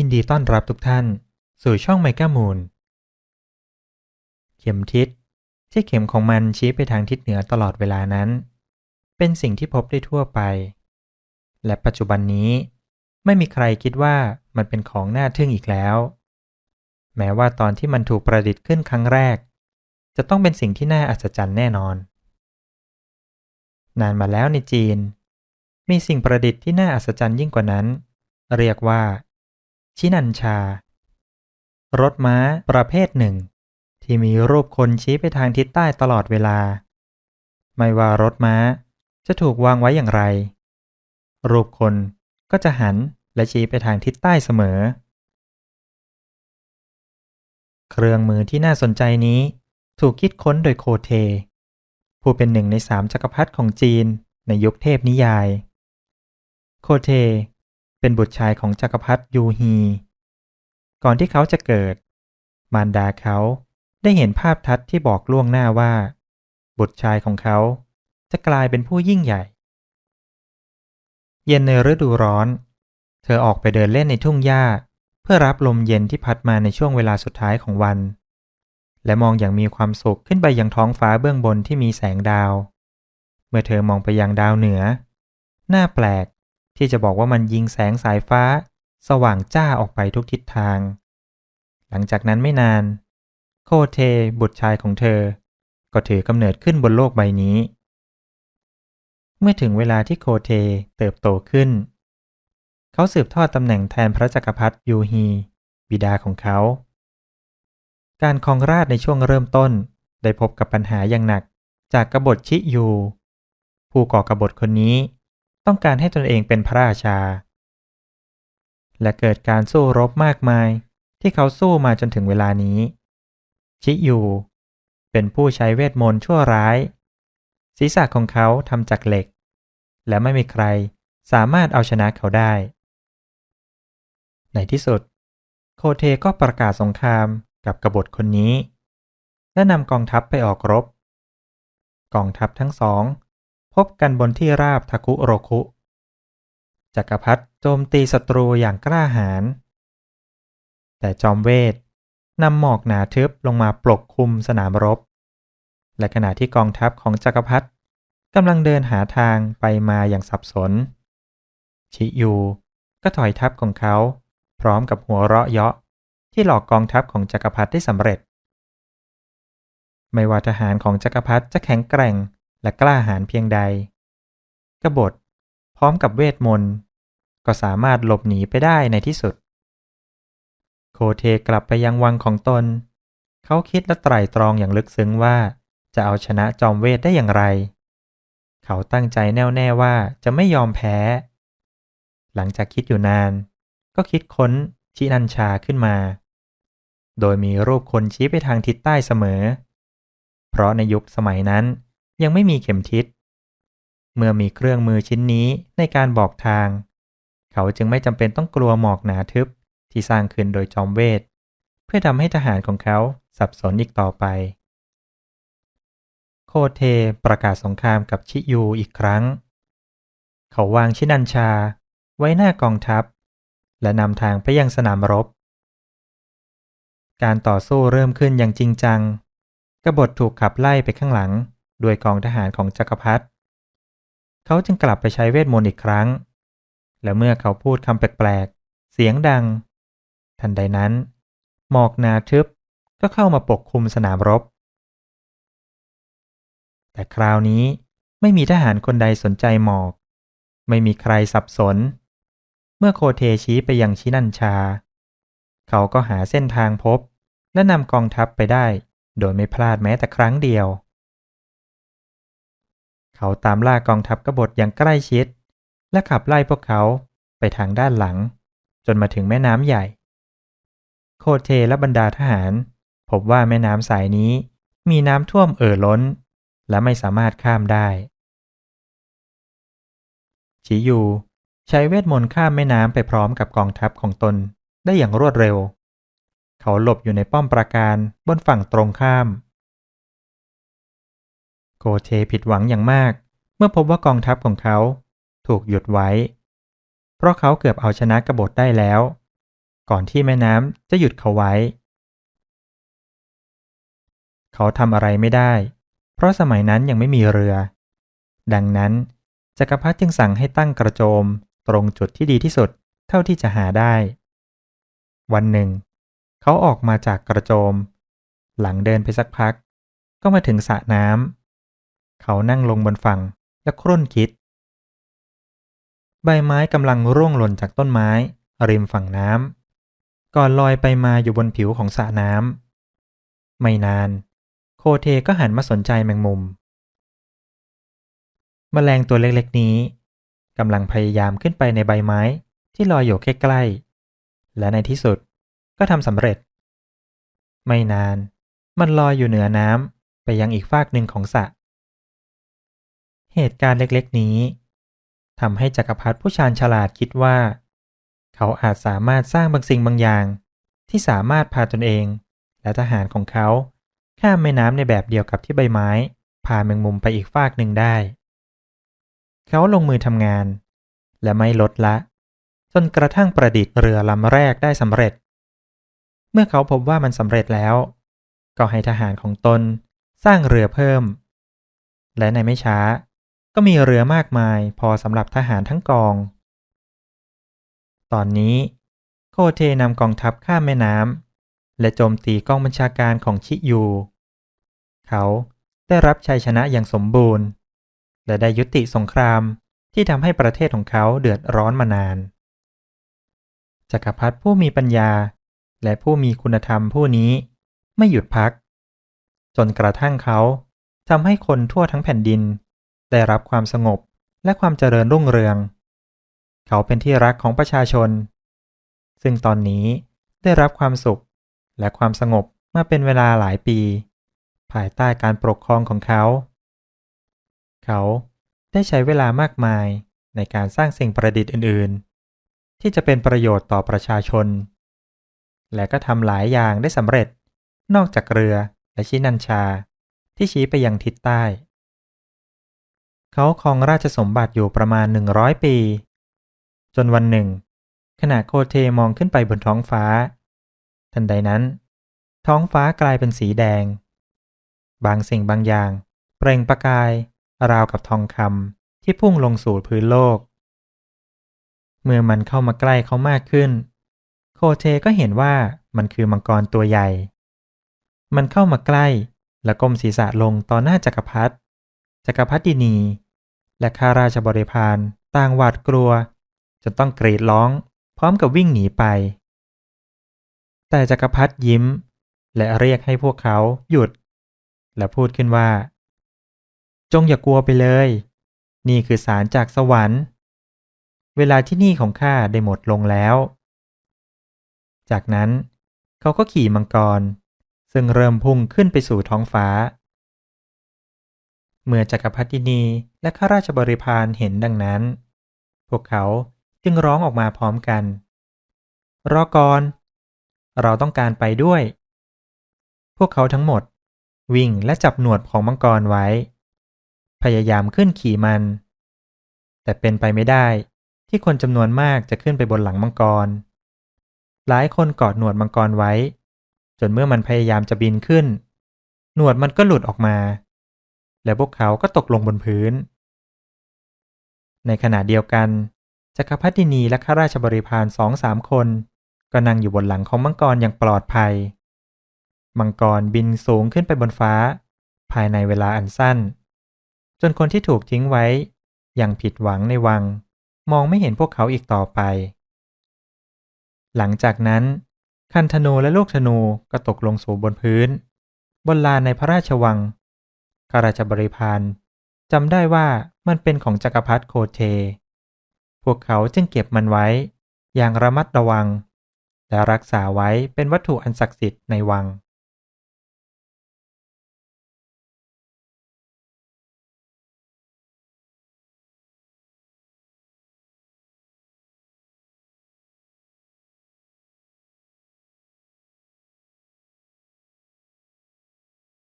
ยินดีต้อนรับทุกท่าน สู่ช่องไมก้ามูล เข็มทิศ ที่เข็มของมันชี้ไปทางทิศเหนือตลอดเวลานั้น เป็นสิ่งที่พบได้ทั่วไป และปัจจุบันนี้ ไม่มีใครคิดว่ามันเป็นของน่าทึ่งอีกแล้ว แม้ว่าตอนที่มันถูกประดิษฐ์ขึ้นครั้งแรก จะต้องเป็นสิ่งที่น่าอัศจรรย์แน่นอน นานมาแล้วในจีน มีสิ่งประดิษฐ์ที่น่าอัศจรรย์ยิ่งกว่านั้น เรียกว่า ชินันชา รถม้าประเภทหนึ่ง ที่มีรูปคนชี้ไปทางทิศใต้ตลอดเวลา ไม่ว่ารถม้าจะถูกวางไว้อย่างไร รูปคนก็จะหันและชี้ไปทางทิศใต้เสมอ เครื่องมือที่น่าสนใจนี้ถูกคิดค้นโดยโคเท ผู้เป็นหนึ่งในสามจักรพรรดิของจีนในยุคเทพนิยาย โคเท เป็นบุตรชายของจักรพรรดิยูฮี ก่อนที่เขาจะเกิด มารดาเขาได้เห็นภาพทัศน์ที่บอกล่วงหน้าว่า บุตรชายของเขาจะกลายเป็นผู้ยิ่งใหญ่ เย็นในฤดูร้อน เธอออกไปเดินเล่นในทุ่งหญ้า เพื่อรับลมเย็นที่พัดมาในช่วงเวลาสุดท้ายของวัน และมองอย่างมีความสุขขึ้นไปยังท้องฟ้าเบื้องบนที่มีแสงดาว เมื่อเธอมองไปยังดาวเหนือ หน้าแปลก ที่จะบอกว่ามันยิงแสงสายฟ้า สว่างจ้าออกไปทุกทิศทาง หลังจากนั้นไม่นาน โคเทบุตรชายของเธอ ก็ถือกำเนิดขึ้นบนโลกใบนี้ เมื่อถึงเวลาที่โคเทเติบโตขึ้น เขาสืบทอดตำแหน่งแทนพระจักรพรรดิยูฮี บิดาของเขา การครองราชในช่วงเริ่มต้นได้พบกับปัญหาอย่างหนักจากกบฏชิยู ผู้ก่อกบฏคนนี้ ต้องการให้ตนเองเป็นพระราชา และเกิดการสู้รบมากมาย ที่เขาสู้มาจนถึงเวลานี้ ชิยูเป็นผู้ใช้เวทมนต์ชั่วร้าย ศีรษะของเขาทำจากเหล็ก และไม่มีใครสามารถเอาชนะเขาได้ ในที่สุด โคเทก็ประกาศสงครามกับกบฏคนนี้ และนำกองทัพไปออกรบ กองทัพทั้งสอง พบกันบนที่ราบทาคุโรคุ จักรพรรดิโจมตีศัตรูอย่างกล้าหาญ แต่จอมเวทนำหมอกหนาทึบลงมาปกคลุมสนามรบ และขณะที่กองทัพของจักรพรรดิกำลังเดินหาทางไปมาอย่างสับสน ชิยูก็ถอยทัพของเขา พร้อมกับหัวเราะเยาะที่หลอกกองทัพของจักรพรรดิได้สำเร็จ ไม่ว่าทหารของจักรพรรดิจะแข็งแกร่ง และกล้าหาญเพียงใด กบฏพร้อมกับเวทมนต์ก็สามารถหลบหนีไปได้ในที่สุด โคเทกลับไปยังวังของตน เขาคิดและไตร่ตรองอย่างลึกซึ้งว่าจะเอาชนะจอมเวทได้อย่างไร เขาตั้งใจแน่วแน่ว่าจะไม่ยอมแพ้ หลังจากคิดอยู่นาน ก็คิดค้นชินันชาขึ้นมา โดยมีรูปคนชี้ไปทางทิศใต้เสมอ เพราะในยุคสมัยนั้น ยังไม่มีเข็มทิศ เมื่อมีเครื่องมือชิ้นนี้ในการบอกทาง เขาจึงไม่จำเป็นต้องกลัวหมอกหนาทึบที่สร้างขึ้นโดยจอมเวท เพื่อทำให้ทหารของเขาสับสนอีกต่อไป โคเทประกาศสงครามกับชิยูอีกครั้ง เขาวางชินันชาไว้หน้ากองทัพ และนำทางไปยังสนามรบ การต่อสู้เริ่มขึ้นอย่างจริงจัง กบฏถูกขับไล่ไปข้างหลัง ด้วยกองทหารของจักรพรรดิเขาจึงกลับไปใช้เวทมนต์อีกครั้ง และเมื่อเขาพูดคำแปลกๆ เสียงดัง ทันใดนั้น หมอกหนาทึบก็เข้ามาปกคลุมสนามรบ แต่คราวนี้ไม่มีทหารคนใดสนใจหมอก ไม่มีใครสับสน เมื่อโคเทชี้ไปยังชินันชา เขาก็หาเส้นทางพบและนำกองทัพไปได้ โดยไม่พลาดแม้แต่ครั้งเดียว เขาตามล่ากองทัพกบฏอย่างใกล้ชิด และขับไล่พวกเขาไปทางด้านหลัง จนมาถึงแม่น้ำใหญ่ โคเทและบรรดาทหาร พบว่าแม่น้ำสายนี้มีน้ำท่วมเอ่อล้น และไม่สามารถข้ามได้ชิยูใช้เวทมนต์ข้ามแม่น้ำไปพร้อมกับกองทัพของตนได้อย่างรวดเร็ว เขาหลบอยู่ในป้อมปราการบนฝั่งตรงข้าม โกเทผิดหวังอย่างมาก เมื่อพบว่ากองทัพของเขาถูกหยุดไว้ เพราะเขาเกือบเอาชนะกบฏได้แล้ว ก่อนที่แม่น้ำจะหยุดเขาไว้ เขาทำอะไรไม่ได้ เพราะสมัยนั้นยังไม่มีเรือ ดังนั้นจักรพรรดิจึงสั่งให้ตั้งกระโจมตรงจุดที่ดีที่สุดเท่าที่จะหาได้ วันหนึ่ง เขาออกมาจากกระโจม หลังเดินไปสักพัก ก็มาถึงสระน้ำ เขานั่งลงบนฝั่งและครุ่นคิด ใบไม้กำลังร่วงหล่นจากต้นไม้ ริมฝั่งน้ำก่อนลอยไปมาอยู่บนผิวของสระน้ำไม่นาน โคเทก็หันมาสนใจแมงมุมมแมลงตัวเล็กๆนี้กำลังพยายามขึ้นไปในใบไม้ที่ลอยอยู่ใกล้ๆ และในที่สุดก็ทำสำเร็จ ไม่นาน มันลอยอยู่เหนือน้ำไปยังอีกฟากหนึ่งของสระ เหตุการณ์เล็กๆ นี้ทำให้จักรพรรดิผู้ชาญฉลาดคิดว่า เขาอาจสามารถสร้างบางสิ่งบางอย่าง ที่สามารถพาตนเอง และทหารของเขาข้ามแม่น้ำในแบบเดียวกับที่ใบไม้ พาแมงมุมไปอีกฟากหนึ่งได้ เขาลงมือทำงาน และไม่ลดละ จนกระทั่งประดิษฐ์เรือลำแรกได้สำเร็จ เมื่อเขาพบว่ามันสำเร็จแล้ว ก็ให้ทหารของตนสร้างเรือเพิ่ม และในไม่ช้า ก็มีเรือมากมายพอสำหรับทหารทั้งกอง ตอนนี้โคเทนำกองทัพข้ามแม่น้ำและโจมตีกองบัญชาการของชิยู เขาได้รับชัยชนะอย่างสมบูรณ์ และได้ยุติสงครามที่ทำให้ประเทศของเขาเดือดร้อนมานานจักรพรรดิผู้มีปัญญา และผู้มีคุณธรรมผู้นี้ไม่หยุดพัก จนกระทั่งเขาทำให้คนทั่วทั้งแผ่นดิน ได้รับความสงบและความเจริญรุ่งเรือง เขาเป็นที่รักของประชาชน ซึ่งตอนนี้ได้รับความสุขและความสงบมาเป็นเวลาหลายปี ภายใต้การปกครองของเขา เขาได้ใช้เวลามากมายในการสร้างสิ่งประดิษฐ์อื่น ๆ ที่จะเป็นประโยชน์ต่อประชาชน และก็ทำหลายอย่างได้สำเร็จนอกจากเรือและชินันชาที่ชี้ไปยังทิศใต้ เขาครองราชสมบัติอยู่ประมาณ 100 ปี จนวันหนึ่ง ขณะโคเทมองขึ้นไปบนท้องฟ้า ทันใดนั้น ท้องฟ้ากลายเป็นสีแดง บางสิ่งบางอย่าง เปล่งประกาย ราวกับทองคำที่พุ่งลงสู่พื้นโลก เมื่อมันเข้ามาใกล้เขามากขึ้น โคเทก็เห็นว่ามันคือมังกรตัวใหญ่ มันเข้ามาใกล้และก้มศีรษะลงต่อหน้าจักรพรรดิจักรพรรดินี และข้าราชบริพารต่างหวาดกลัว จนต้องกรีดร้อง พร้อมกับวิ่งหนีไป แต่จักรพรรดิยิ้ม และเรียกให้พวกเขาหยุด และพูดขึ้นว่า จงอย่ากลัวไปเลย นี่คือสารจากสวรรค์ เวลาที่นี่ของข้าได้หมดลงแล้ว จากนั้นเขาก็ขี่มังกร ซึ่งเริ่มพุ่งขึ้นไปสู่ท้องฟ้า เมื่อจักรพรรดินีและข้าราชบริพารเห็นดังนั้น พวกเขาจึงร้องออกมาพร้อมกัน รอก่อน เราต้องการไปด้วย พวกเขาทั้งหมด วิ่งและจับหนวดของมังกรไว้ พยายามขึ้นขี่มัน แต่เป็นไปไม่ได้ที่คนจำนวนมากจะขึ้นไปบนหลังมังกร หลายคนกอดหนวดมังกรไว้ จนเมื่อมันพยายามจะบินขึ้น หนวดมันก็หลุดออกมา และพวกเขาก็ตกลงบนพื้น ในขณะเดียวกันจักรพรรดินีและข้าราชบริพารสองสามคน ก็นั่งอยู่บนหลังของมังกรอย่างปลอดภัย มังกรบินสูงขึ้นไปบนฟ้า ภายในเวลาอันสั้น จนคนที่ถูกทิ้งไว้ อย่างผิดหวังในวัง มองไม่เห็นพวกเขาอีกต่อไป หลังจากนั้น คันธนูและลูกธนูก็ตกลงสู่บนพื้น บนลานในพระราชวัง ข้าราชบริพารจำได้ว่ามันเป็นของจักรพรรดิโคเท พวกเขาจึงเก็บมันไว้ อย่างระมัดระวัง และรักษาไว้เป็นวัตถุอันศักดิ์สิทธิ์ในวัง